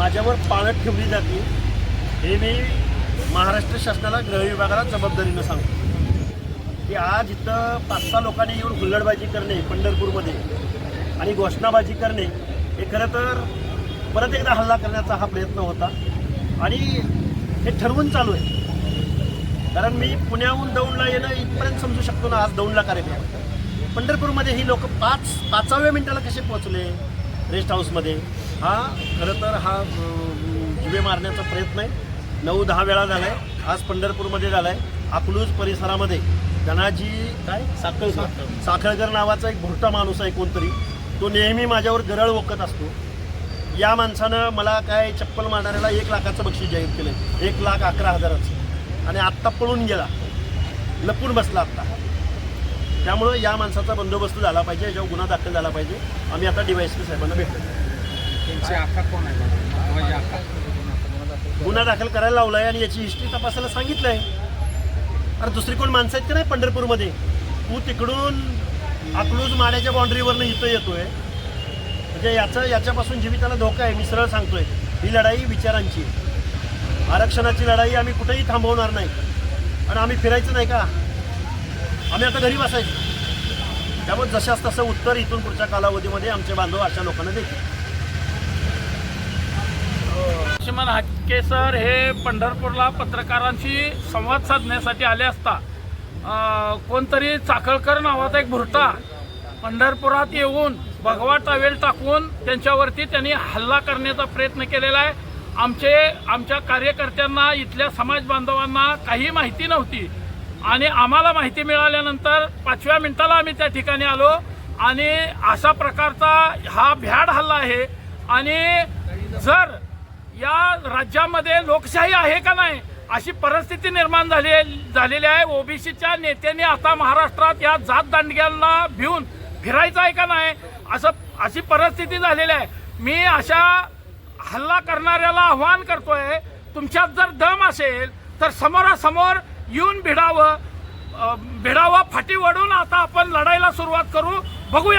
माझ्यावर पाळत ठेवली जाते हे मी महाराष्ट्र शासनाला गृह विभागाला जबाबदारीनं सांगतो. की आज इथं पाच सहा लोकांनी येऊन हुल्लडबाजी करणे पंढरपूरमध्ये आणि घोषणाबाजी करणे हे खरं तर परत एकदा हल्ला करण्याचा हा प्रयत्न होता. आणि हे ठरवून चालू आहे. कारण मी पुण्याहून दौंडला येणं इथपर्यंत समजू शकतो ना आज दौंडला कार्यक्रम. आहे. पंढरपूरमध्ये ही लोक पाच पाचाव्या मिनिटाला कसे पोहोचले? रेस्ट हाऊसमध्ये. हा खरं तर हा जिवे मारण्याचा प्रयत्न आहे. नऊ दहा वेळा झाला आहे आज पंढरपूरमध्ये झाला आहे अकलूज परिसरामध्ये. धनाजी काय? साखळकर. साखळकर नावाचा एक भुरटा माणूस आहे कोणतरी. तो नेहमी माझ्यावर गरळ ओकत असतो. या माणसानं मला काय चप्पल मारणाऱ्याला एक लाखाचं बक्षीस जाहीर केलं एक लाख अकरा हजाराचं. आणि आत्ता पळून गेला. लपून बसला आत्ता. त्यामुळं या माणसाचा बंदोबस्त झाला पाहिजे याच्यावर गुन्हा दाखल झाला पाहिजे. आम्ही आता डीवायएसपी साहेबांना आका गुन्हा दाखल करायला लावला आहे आणि याची हिस्ट्री तपासायला सांगितलं आहे अरे दुसरी कोण माणसं आहेत का नाही पंढरपूरमध्ये? तू तिकडून अकलूज माड्याच्या बाउंड्रीवरनं इथं येतोय. म्हणजे याचं याच्यापासून जीविताला धोका आहे मी सरळ सांगतोय. ही लढाई विचारांची आहे. आरक्षणाची लढाई आम्ही कुठेही थांबवणार नाही. आणि आम्ही फिरायचं नाही का? आम्ही आता घरी बसायचो. त्यामुळे जशाच तसं उत्तर इथून पुढच्या कालावधीमध्ये आमचे बांधव अशा लोकांना देतील. लक्ष्मण हाके सर हे पंढरपूरला पत्रकारांशी संवाद साधण्यासाठी आले असता कोणतरी चाकळकर नावाचा एक भुरटा पंढरपुरात येऊन भगवा टावेल टाकून त्यांच्यावरती त्यांनी हल्ला करण्याचा प्रयत्न केलेला आहे. आमचे आमच्या कार्यकर्त्यांना इथल्या समाज बांधवांना काही माहिती नव्हती. आणि आम्हाला माहिती मिळाल्यानंतर पाचव्या मिनिटाला आम्ही त्या ठिकाणी आलो. आणि अशा प्रकारचा हा भ्याड हल्ला आहे. आणि जर या राज्यामध्ये लोकशाही आहे का नाही अशी परिस्थिती निर्माण झाली झालेली आहे. ओबीसीच्या नेत्यांनी आता महाराष्ट्रात या जात दांडग्यांना भिवून फिरायचं आहे का नाही असं अशी परिस्थिती झालेली आहे. मी अशा हल्ला करणाऱ्याला आव्हान करतोय तुमच्यात जर दम असेल तर समोरासमोर येऊन भिडावं अं, भिडावं फाटी वडून आता आपण लढाईला सुरुवात करू. बघूया.